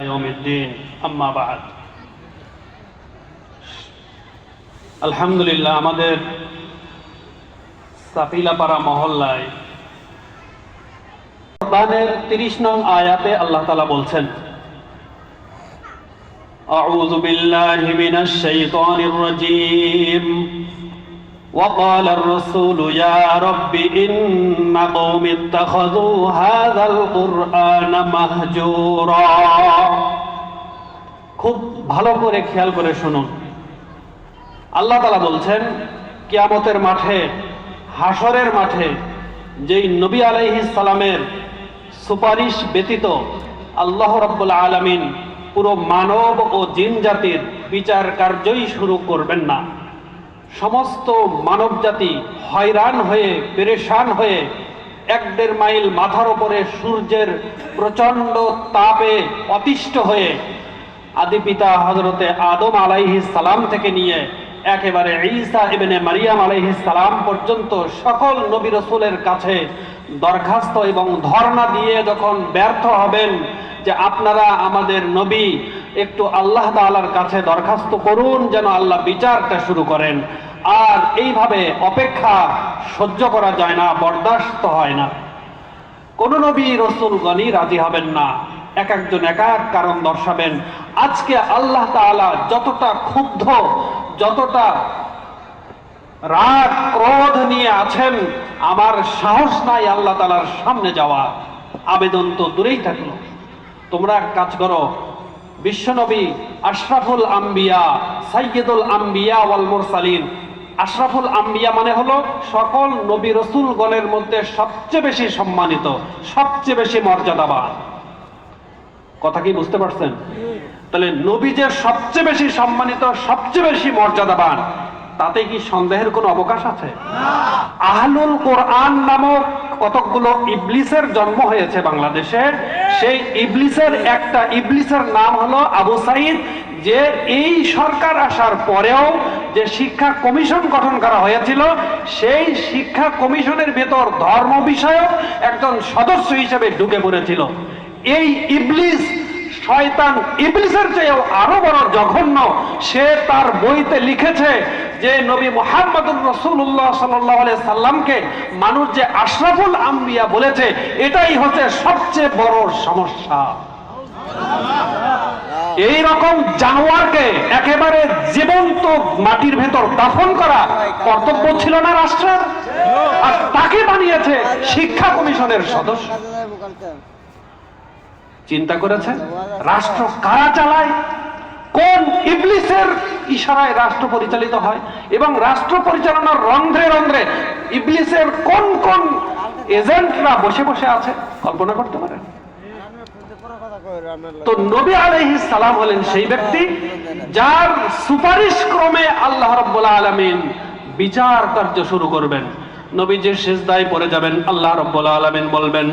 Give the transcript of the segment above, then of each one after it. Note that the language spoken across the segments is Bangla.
يوم الدين أما بعد আলহামদুলিল্লাহ আমাদের সাফিলাপাড়া মহল্লায় কোরআনের 30 নং আয়াতে আল্লাহ তাআলা বলছেন أعوذ بالله من الشيطان الرجيم وقال الرسول يا رب إن قوم اتخذوا هذا القرآن مهجورا খুব ভালো করে খেয়াল করে শুনুন আল্লাহ তালা বলছেন কিয়ামতের মাঠে হাসরের মাঠে যেই নবী আলাইহিস সালামের সুপারিশ ব্যতীত আল্লাহ রাব্বুল আলামিন পুরো মানব ও জিন জাতির বিচার কার্যই শুরু করবেন না সমস্ত মানব জাতি হয়রান হয়ে, পেরেশান হয়ে এক দেড় মাইল মাথার ওপরে সূর্যের প্রচণ্ড তাপে অতিষ্ঠ হয়ে আদি পিতা হজরতে আদম আলাইহিস সালাম থেকে নিয়ে একেবারে ঈসা ইবনে মারিয়াম আলাইহিস সালাম পর্যন্ত সকল নবী রসুলের কাছে দরখাস্ত এবং ধর্ণা দিয়ে যখন ব্যর্থ হবেন যে আপনারা আমাদের নবী, একটু আল্লাহ তাআলার কাছে দরখাস্ত করুন যেন আল্লাহ বিচারটা শুরু করেন। আর এইভাবে অপেক্ষা সহ্য করা যায় না, বরদাস্ত হয় না। কোন নবী রসুলগণই রাজি হবেন না। এক একজন, এক এক কারণ দর্শাবেন। আজকে আল্লাহ তাআলা যতটা ক্ষুব্ধ, যতটা রাগ, ক্রোধ নিয়ে আছেন, আমার সাহস নাই আল্লাহ তালার সামনে যাওয়া। আবেদন তো দূরেই থাকল। তোমরা এক কাজ করো, বিশ্বনবী আশরাফুল আম্বিয়া, সাইয়্যিদুল আম্বিয়া ওয়াল মুরসালিন আশরাফুল আম্বিয়া মানে হলো সকল নবী রসুল গণের মধ্যে সবচেয়ে বেশি সম্মানিত সবচেয়ে বেশি মর্যাদাবান। কথা কি বুঝতে পারছেন? তাহলে নবী যে সবচেয়ে বেশি সম্মানিত সবচেয়ে বেশি মর্যাদাবান তাতে কি সন্দেহের কোনো অবকাশ আছে? আহলুল কোরআন নামক কতকগুলো ইবলিসের জন্ম হয়েছে বাংলাদেশে সেই ইবলিসের একটা ইবলিসের নাম হলো আবু সাইদ যে এই সরকার আসার পরেও যে শিক্ষা কমিশন গঠন করা হয়েছিল, সেই শিক্ষা কমিশনের ভেতর ধর্ম বিষয়ক একজন সদস্য হিসেবে ঢুকে পড়েছিল। এই ইবলিস, শয়তান ইবলিসের চেয়েও আরও বড় জঘন্য, সে তার বইতে লিখেছে যে নবী মোহাম্মদুর রসুল্লাহ সাল্লাহ সাল্লামকে মানুষ যে আশরাফুল আম্বিয়া বলেছে, এটাই হচ্ছে সবচেয়ে বড় সমস্যা। এই রকম জানোয়ারকে একেবারে জীবন্ত মাটির ভেতর দাফন করা কর্তব্য ছিল না রাষ্ট্রের? আর তাকে বানিয়েছে শিক্ষা কমিশনের সদস্য। চিন্তা করেছে রাষ্ট্র কারা চালায়? কোন ইবলিসের ইশারায় রাষ্ট্র পরিচালিত হয়? এবং রাষ্ট্র পরিচালনার রন্ধ্রে রন্ধ্রে ইবলিসের কোন কোন এজেন্টরা বসে বসে আছে? কল্পনা করতে পারেন? তো নবী সালাম হলেন সেই ব্যক্তি যার সুপারিশ ক্রমে আল্লাহ আলামিন বিচার কার্য শুরু করবেন। নবীজির সেজদায় পড়ে যাবেন, আল্লাহ আলামিন বলবেন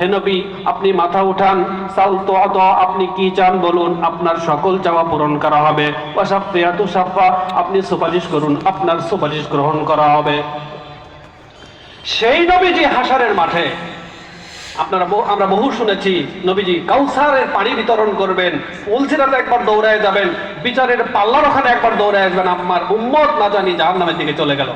হে নবী, আপনি মাথা উঠান, সাল তো আপনি কি চান বলুন? আপনার সকল চাওয়া পূরণ করা হবে। আপনি সুপারিশ করুন, আপনার সুপারিশ গ্রহণ করা হবে। সেই নবীজি হাসারের মাঠে আপনারা আমরা বহু শুনেছি, নবীজি কাউসারের পানি বিতরণ করবেন, উলসিরাতে একবার দৌড়ায় যাবেন, বিচারের পাল্লার ওখানে একবার দৌড়ায় আসবেন, আমার উম্মত না জানি জাহান নামের দিকে চলে গেল।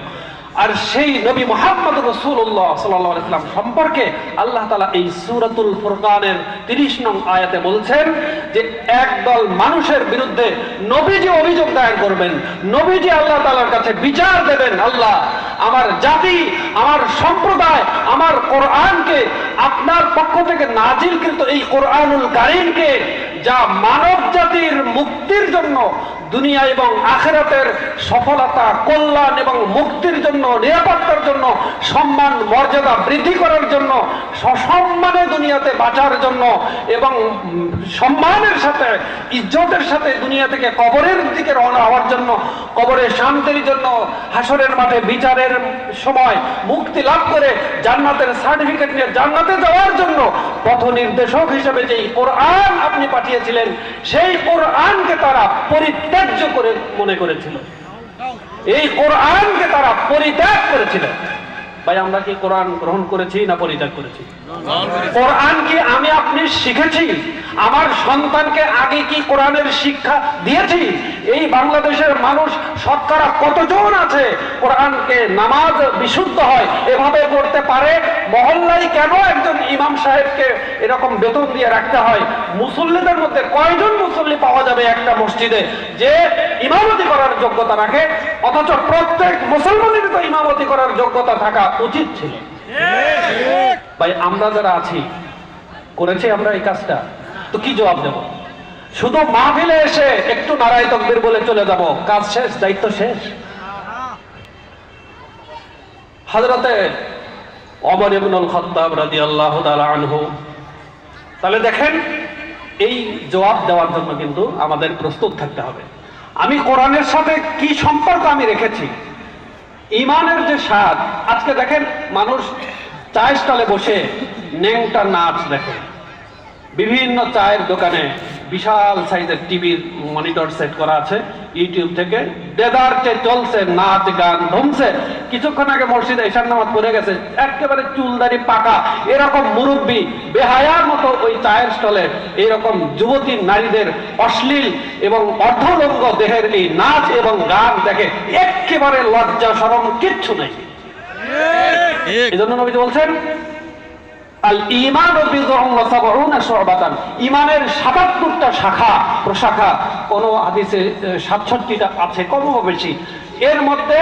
আর সেই নবী মোহাম্মদ রসুল্লাহ সাল্লাম সম্পর্কে আল্লাহ তালা এই সুরাতুল ফুরকানের তিরিশ নং আয়াতে বলছেন যে একদল মানুষের বিরুদ্ধে নবীজি অভিযোগ দায়ের করবেন, নবীজি আল্লাহ তালার কাছে বিচার দেবেন, আল্লাহ, আমার জাতি, আমার সম্প্রদায়, আমার কোরআনকে আপনার পক্ষ থেকে নাজিলকৃত এই কোরআনুল কারিমকে, যা মানব জাতির মুক্তির জন্য দুনিয়া এবং আখেরাতের সফলতা, কল্যাণ এবং মুক্তির জন্য, নিরাপত্তার জন্য, সম্মান, মর্যাদা বৃদ্ধি করার জন্য, সসম্মানে দুনিয়াতে বাঁচার জন্য এবং সম্মানের সাথে, ইজ্জতের সাথে দুনিয়া থেকে কবরের দিকে রওনা হওয়ার জন্য কবরের শান্তির জন্য, হাসরের মাঠে বিচারের সময় মুক্তি লাভ করে জান্নাতের সার্টিফিকেট নিয়ে জান্নাতে যাওয়ার জন্য পথ নির্দেশক হিসেবে যেই কোরআন আপনি পাঠিয়েছিলেন, সেই কোরআনকে তারা পরিত্যাজ্য করে মনে করেছিল। এই কোরআনকে তারা পরিত্যাগ করেছিলেন ভাই আমরা কি কোরআন গ্রহণ করেছি না পরিত্যাগ করেছি? কোরআন কি আমি আপনি শিখেছি। আমার সন্তানকে আগে কি কোরআনের শিক্ষা দিয়েছি? এই বাংলাদেশের মানুষ শতকরা কতজন আছে কোরআনকে নামাজ বিশুদ্ধ হয় এভাবে পড়তে পারে? মহল্লায় কেন একজন ইমাম সাহেবকে এরকম বেতন দিয়ে রাখতে হয়? মুসল্লিদের মধ্যে কয়জন মুসল্লি পাওয়া যাবে একটা মসজিদে? যে ইমামতি করার যোগ্যতা রাখে অথচ প্রত্যেক মুসলমানের তো ইমামতি করার যোগ্যতা থাকা উচিত ছিল। ভাই, আমরা যারা আছি, করেছি আমরা এই কাজটা, তো কি জবাব দেব? শুধু মাহফিলে এসে একটু নারায় তকবির বলে চলে যাব, কাজ শেষ, দায়িত্ব শেষ? অমর ইবনুল খত্তাব তাআলা আনহু, তাহলে দেখেন, এই জবাব দেওয়ার জন্য কিন্তু আমাদের প্রস্তুত থাকতে হবে। আমি কোরআনের সাথে কি সম্পর্ক আমি রেখেছি? ইমানের যে স্বাদ আজকে দেখেন মানুষ চায়ের স্টলে বসে নেংটা নাচ দেখে। বিভিন্ন চায়ের দোকানে বিশাল সাইজের টিভির মনিটর সেট করা আছে। ইউটিউব থেকে দেদারকে চলছে নাচ গান ধমছে। কিছুক্ষণ আগে মসজিদে ঈশান নামাজ পড়ে গেছে একেবারে চুলদারি পাকা। এরকম মুরব্বী বেহায়ার মতো ওই চায়ের স্টলে এরকম যুবতী নারীদের অশ্লীল এবং অর্ধলঙ্গ দেহের এই নাচ এবং গান দেখে একেবারে লজ্জা সরম কিচ্ছু নেই। এই জন্য নবীজি বলছেন আল ইমান ইমানের 77টা শাখা, প্রশাখা, কোন হাদিসে সাতষট্টিটা আছে কম বেশি। এর মধ্যে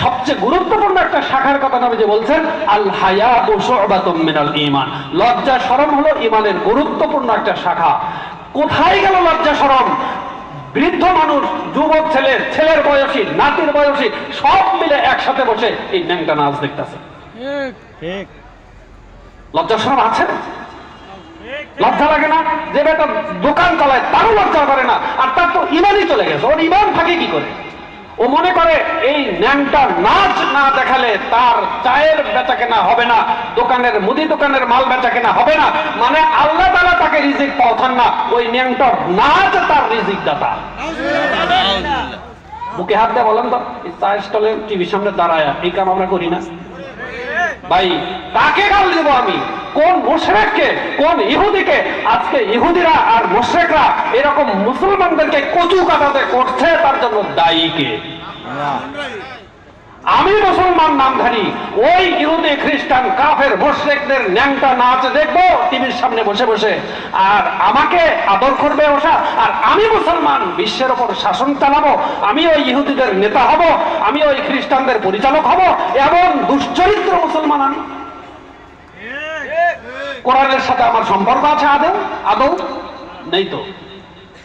সবচেয়ে গুরুত্বপূর্ণ একটা শাখার কথা নবীজি বলছেন, আল হায়া ও শুবাতুম মিনাল ঈমান। লজ্জা শরম হলো ইমানের গুরুত্বপূর্ণ একটা শাখা। কোথায় গেল লজ্জা শরম বৃদ্ধ মানুষ, যুবক ছেলে, ছেলের বয়সী, নাতির বয়সী, সব মিলে একসাথে বসে এই ন্যাংটা নাচ দেখতেছে। ঠিক। লজ্জা আছে? লজ্জা লাগে না? যে বেটা দোকান চালায় তারও লজ্জা করে না। আর তার তো ইমানই চলে গেছে। ওর ইমান থাকে কি করে? ও মনে করে এই ন্যাংটা নাচ না দেখালে তার চায়ের বেচা কেনা হবে না দোকানের মুদি দোকানের মাল বেচা কেনা হবে না। মানে আল্লাহ তালা তাকে রিজিক পাওয়ান না। ওই ন্যাংটার নাচ তার রিজিক দাতা মুখে হাত দিয়ে বলেন তো চায়ের স্টলে টিভির সামনে দাঁড়ায় এই কাম আমরা করি না। ভাই তাকে গাল দেব আমি? কোন মুশরেককে, কোন ইহুদিকে? আজকে ইহুদিরা আর মুশরেকরা এরকম মুসলমানদেরকে কচু কাটাতে করছে, তার জন্য দায়ী কে? আমি মুসলমান নামধারী, ওই ইহুদি খ্রিস্টান কাফের মুশরিকদের ন্যাংটা নাচ দেখব, টিভির সামনে বসে বসে। আর আমাকে আদর করবে ওসা আর আমি মুসলমান, বিশ্বের ওপর শাসন চালাবো, আমি ওই ইহুদিদের নেতা হব, আমি ওই খ্রিস্টানদের পরিচালক হব, এমন দুশ্চরিত্র মুসলমান আমি। কোরআনের সাথে আমার সম্পর্ক আছে আদৌ? আদৌ? নেই তো।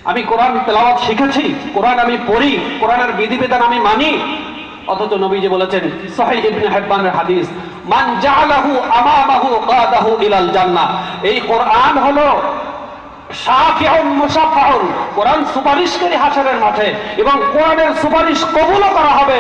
আমি কোরআন তেলাওয়াত শিখেছি, কোরআন আমি পড়ি, কোরআনের বিধিবিধান আমি মানি অথচ নবীজি বলেছেন, সহিহ ইবনে হিব্বানের হাদিস, মান জাআলাহু আমামাহু কাদাহু ইলাল জান্নাহ। এই কোরআন হলো কোরআন সুপারিশকারী হাসারের মাঠে এবং কোরআনের সুপারিশ কবুলও করা হবে।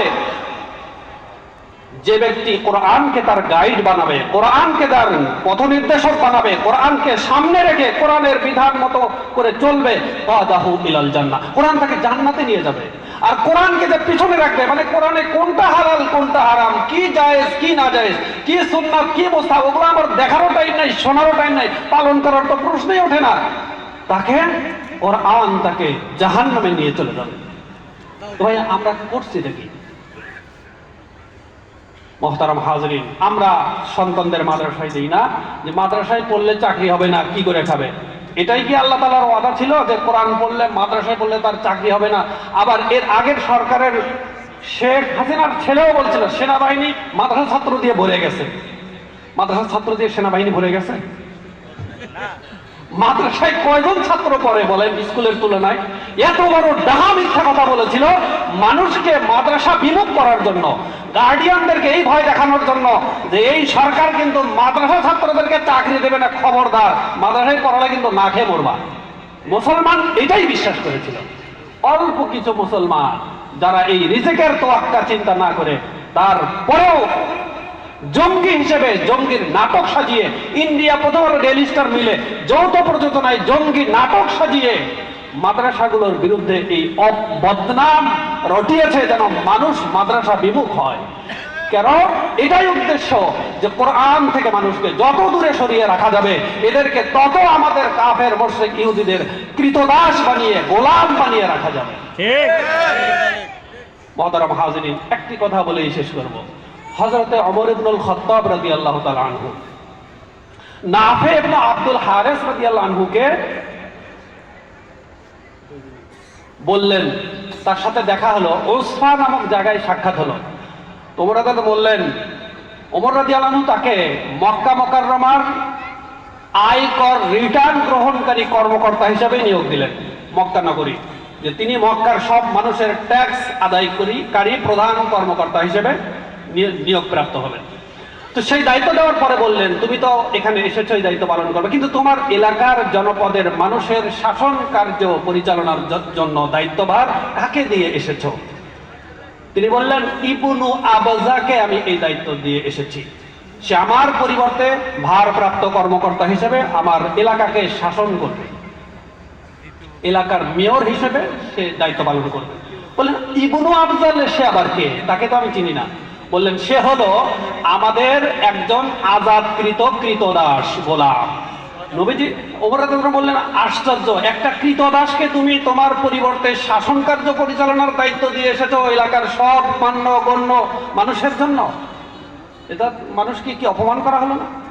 যে ব্যক্তি কোরআনকে তার গাইড বানাবে, কোরআনকে তার পথ নির্দেশক বানাবে, কোরআনকে সামনে রেখে কোরআনের বিধান মতো করে চলবে কাদাহু ইলাল কোরআন তাকে জান্নাতে নিয়ে যাবে। আর কোরআনকে যে পিছনে রাখবে মানে কোরআনে কোনটা হালাল, কোনটা হারাম, কি জায়েজ, কি না জায়েজ, কি সুন্নাত, কি মোস্তাহ ওগুলো আমার দেখারও টাইম নাই, শোনারও টাইম নাই, পালন করার তো প্রশ্নই ওঠে না। তাকে কোরআন তাকে জাহান্নামে নিয়ে চলে যাবে। ভাই, আমরা করছি দেখি? মহতারাম হাজরিন, আমরা সন্তানদের মাদ্রাসায় দিই না, যে মাদ্রাসায় পড়লে চাকরি হবে না, কি করে খাবে? এটাই কি আল্লাহ তালার ওয়াদা ছিল যে কোরআন পড়লে, মাদ্রাসায় পড়লে তার চাকরি হবে না? আবার এর আগের সরকারের শেখ হাসিনার ছেলেও বলছিল, সেনাবাহিনী মাদ্রাসা ছাত্র দিয়ে ভরে গেছে। মাদ্রাসা ছাত্র দিয়ে সেনাবাহিনী ভরে গেছে? মাদ্রাসায় কয়জন ছাত্র পড়ে বলেন, স্কুলের তুলনায়? এত বড় ডাহা মিথ্যা কথা বলেছিল মানুষকে মাদ্রাসা বিমুখ করার জন্য গার্ডিয়ানদেরকে এই ভয় দেখানোর জন্য যে এই সরকার কিন্তু মাদ্রাসা ছাত্রদেরকে চাকরি দেবে না, খবরদার। মাদ্রাসায় পড়ালে কিন্তু না খেয়ে মরবা। মুসলমান এটাই বিশ্বাস করেছিল। অল্প কিছু মুসলমান যারা এই রিজেকের তোয়াক্কা চিন্তা না করে, তারপরেও জঙ্গি হিসেবে জঙ্গির নাটক সাজিয়ে, ইন্ডিয়া প্রথম ডেলি স্টার মিলে, যৌথ প্রযোজনায় জঙ্গি নাটক সাজিয়ে মাদ্রাসাগুলোর বিরুদ্ধে এই বদনাম রটিয়েছে যেন মানুষ মাদ্রাসা বিমুখ হয়। কেন? এটাই উদ্দেশ্য যে কোরআন থেকে মানুষকে যত দূরে সরিয়ে রাখা যাবে এদেরকে তত আমাদের কাফের মোর্শেক ইহুদিদের কৃতদাস বানিয়ে গোলাম বানিয়ে রাখা যাবে। মহতারাম হাজিরিন একটি কথা বলেই শেষ করব। হজরতে অমর ইবনুল খত্তাব রাদিয়াল্লাহু তাআলা আনহু নাফে ইবনে আব্দুল হারিস রাদিয়াল্লাহু আনহুকে বললেন, তার সাথে দেখা হলো। ওসফা নামক জায়গায় সাক্ষাৎ হলো। তোমরা তাকে বললেন, ওমর রাদিয়াল্লাহু আনহু তাকে মক্কা মোকাররমার আয়কর রিটার্ন গ্রহণকারী কর্মকর্তা হিসেবে নিয়োগ দিলেন মক্কা নগরী, যে তিনি মক্কার সব মানুষের ট্যাক্স আদায় করি কারি প্রধান কর্মকর্তা হিসেবে নিয়- নিয়োগপ্রাপ্ত হবেন। তো সেই দায়িত্ব দেওয়ার পরে বললেন, তুমি তো এখানে এসেছ, এই দায়িত্ব পালন করবে। কিন্তু তোমার এলাকার জনপদের মানুষের শাসন কার্য পরিচালনার জন্য দায়িত্বভার কাকে দিয়ে এসেছ? তিনি বললেন, ইবনু আবাজাকে আমি এই দায়িত্ব দিয়ে এসেছি। সে আমার পরিবর্তে ভারপ্রাপ্ত কর্মকর্তা হিসেবে আমার এলাকাকে শাসন করবে। এলাকার মেয়র হিসেবে সে দায়িত্ব পালন করবে। বললেন, ইবনু আফজাল সে আবার কে? তাকে তো আমি চিনি না। বললেন, সে হলো আমাদের একজন আজাদকৃত কৃতদাস গোলাম। নবীজি রাদিয়াল্লাহু বললেন, আশ্চর্য, একটা কৃতদাসকে তুমি তোমার পরিবর্তে শাসন কার্য পরিচালনার দায়িত্ব দিয়ে এসেছ এলাকার সব মান্য গণ্য মানুষের জন্য? এটা মানুষকে কি অপমান করা হলো না?